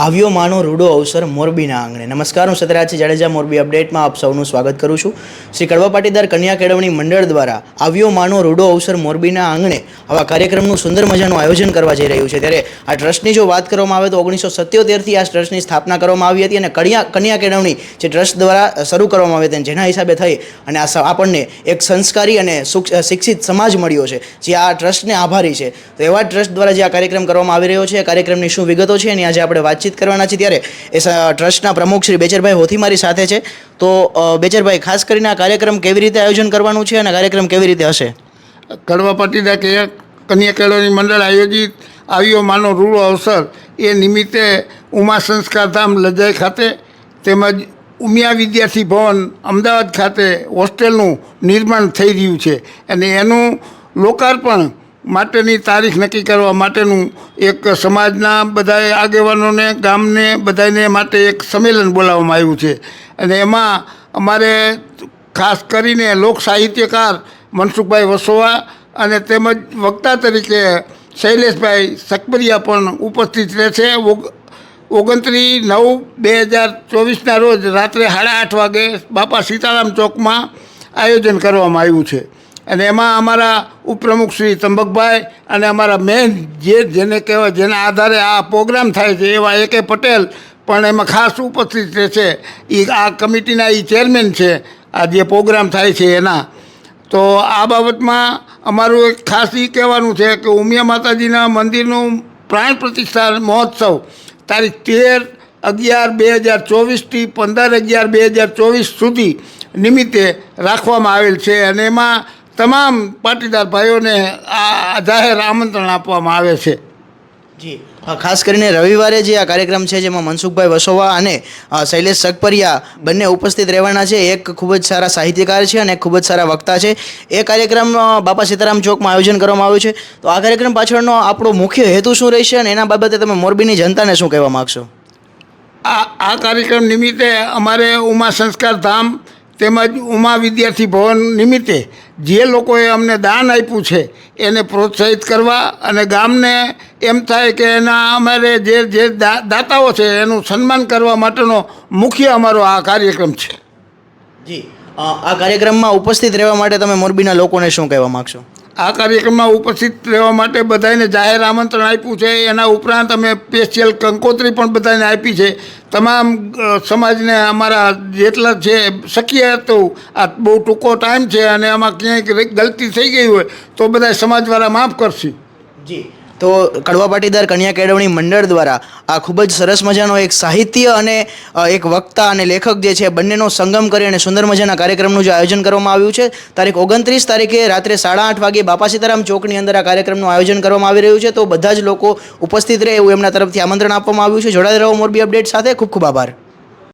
આવ્યો માનો રૂડો અવસર મોરબીના આંગણે. નમસ્કાર, હું સતરાજ જાડેજા, મોરબી અપડેટમાં આપ સૌનું સ્વાગત કરું છું. શ્રી કડવા પાટીદાર કન્યા કેળવણી મંડળ દ્વારા આવ્યો માનો રૂડો અવસર મોરબીના આંગણે આવા કાર્યક્રમનું સુંદર મજાનું આયોજન કરવા જઈ રહ્યું છે. ત્યારે આ ટ્રસ્ટની જો વાત કરવામાં આવે તો ઓગણીસો સત્યોતેરથી આ ટ્રસ્ટની સ્થાપના કરવામાં આવી હતી અને કન્યા કન્યા કેળવણી જે ટ્રસ્ટ દ્વારા શરૂ કરવામાં આવી હતી જેના હિસાબે થઈ અને આ આપણને એક સંસ્કારી અને શિક્ષિત સમાજ મળ્યો છે, જે આ ટ્રસ્ટને આભારી છે. તો એવા ટ્રસ્ટ દ્વારા જે આ કાર્યક્રમ કરવામાં આવી રહ્યો છે, આ કાર્યક્રમની શું વિગતો છે એની આજે આપણે વાતચીત કરવાના છે ત્યારે એ ટ્રસ્ટના પ્રમુખ શ્રી બેચરભાઈ હોથી મારી સાથે છે. તો બેચરભાઈ, ખાસ કરીને આ કાર્યક્રમ કેવી રીતે આયોજન કરવાનું છે અને કાર્યક્રમ કેવી રીતે હશે? કડવા પાટીદા કે કન્યા કેળવણી મંડળ આયોજિત આવ્યો માનો રૂડો અવસર એ નિમિત્તે ઉમા સંસ્કાર ધામ લજાઈ ખાતે તેમજ ઉમિયા વિદ્યાર્થી ભવન અમદાવાદ ખાતે હોસ્ટેલનું નિર્માણ થઈ રહ્યું છે. અને એનું લોકાર્પણ માટેની તારીખ નક્કી કરવા માટેનું એક સમાજના બધા આગેવાનોને, ગામને બધાને માટે એક સંમેલન બોલાવવામાં આવ્યું છે. અને એમાં અમારે ખાસ કરીને લોક સાહિત્યકાર મનસુખભાઈ વસોવા અને તેમજ વક્તા તરીકે શૈલેષભાઈ સકબરિયા પણ ઉપસ્થિત રહેશે. ઓગ- ઓગણત્રીસ નવ બે હજાર ચોવીસના રોજ રાત્રે સાડા આઠ વાગે બાપા સીતારામ ચોકમાં આયોજન કરવામાં આવ્યું છે. અને એમાં અમારા ઉપપ્રમુખ શ્રી તંબકભાઈ અને અમારા મેન જે જેને કહેવાય, જેના આધારે આ પ્રોગ્રામ થાય છે, એવા એ કે પટેલ પણ એમાં ખાસ ઉપસ્થિત રહેશે એ આ કમિટીના એ ચેરમેન છે, આ જે પ્રોગ્રામ થાય છે એના. તો આ બાબતમાં અમારું એક ખાસ એ કહેવાનું છે કે ઉમિયા માતાજીના મંદિરનું પ્રાણ પ્રતિષ્ઠા મહોત્સવ તારીખ તેર અગિયાર બે હજાર ચોવીસથી પંદર અગિયાર બે હજાર ચોવીસ સુધી નિમિત્તે રાખવામાં આવેલ છે. અને એમાં તમામ પાટીદાર ભાઈઓને આ જાહેર આમંત્રણ આપવામાં આવે છે. જી. ખાસ કરીને રવિવારે જે આ કાર્યક્રમ છે જેમાં મનસુખભાઈ વસોવા અને શૈલેષ સગપરિયા બંને ઉપસ્થિત રહેવાના છે એક ખૂબ જ સારા સાહિત્યકાર છે અને એક ખૂબ જ સારા વક્તા છે. એ કાર્યક્રમ બાપા સીતારામ ચોકમાં આયોજન કરવામાં આવ્યું છે. તો આ કાર્યક્રમ પાછળનો આપણો મુખ્ય હેતુ શું રહેશે અને એના બાબતે તમે મોરબીની જનતાને શું કહેવા માગશો? આ આ કાર્યક્રમ નિમિત્તે અમારે ઉમા સંસ્કાર ધામ તેમજ ઉમા વિદ્યાર્થી ભવન નિમિત્તે જે લોકોએ અમને દાન આપ્યું છે, એને પ્રોત્સાહિત કરવા અને ગામને એમ થાય કે એના અમારે જે જે દાતાઓ છે, એનું સન્માન કરવા માટેનો મુખ્ય અમારો આ કાર્યક્રમ છે. જી. આ કાર્યક્રમમાં ઉપસ્થિત રહેવા માટે તમે મોરબીના લોકોને શું કહેવા માગશો? આ કાર્યક્રમમાં ઉપસ્થિત રહેવા માટે બધાને જાહેર આમંત્રણ આપ્યું છે. એના ઉપરાંત અમે સ્પેશિયલ કંકોત્રી પણ બધાને આપી છે. તમામ સમાજને અમારા જેટલા છે શક્ય હતું આ બહુ ટૂંકો ટાઈમ છે અને આમાં ક્યાંય ગલતી થઈ ગઈ હોય તો બધા સમાજવાળા માફ કરશે. જી. તો કડવા પાટીદાર કન્યા કેળવણી મંડળ દ્વારા આ ખૂબ જ સરસ મજાનો એક સાહિત્ય અને એક વક્તા અને લેખક જે છે, બંનેનો સંગમ કરી અને સુંદર મજાના કાર્યક્રમનું જે આયોજન કરવામાં આવ્યું છે. તારીખ ઓગણત્રીસ તારીખે રાત્રે સાડા આઠ વાગે બાપા સીતારામ ચોકની અંદર આ કાર્યક્રમનું આયોજન કરવામાં આવી રહ્યું છે. તો બધા જ લોકો ઉપસ્થિત રહે એવું એમના તરફથી આમંત્રણ આપવામાં આવ્યું છે. જોડાઈ રહો મોરબી અપડેટ સાથે. ખૂબ ખૂબ આભાર.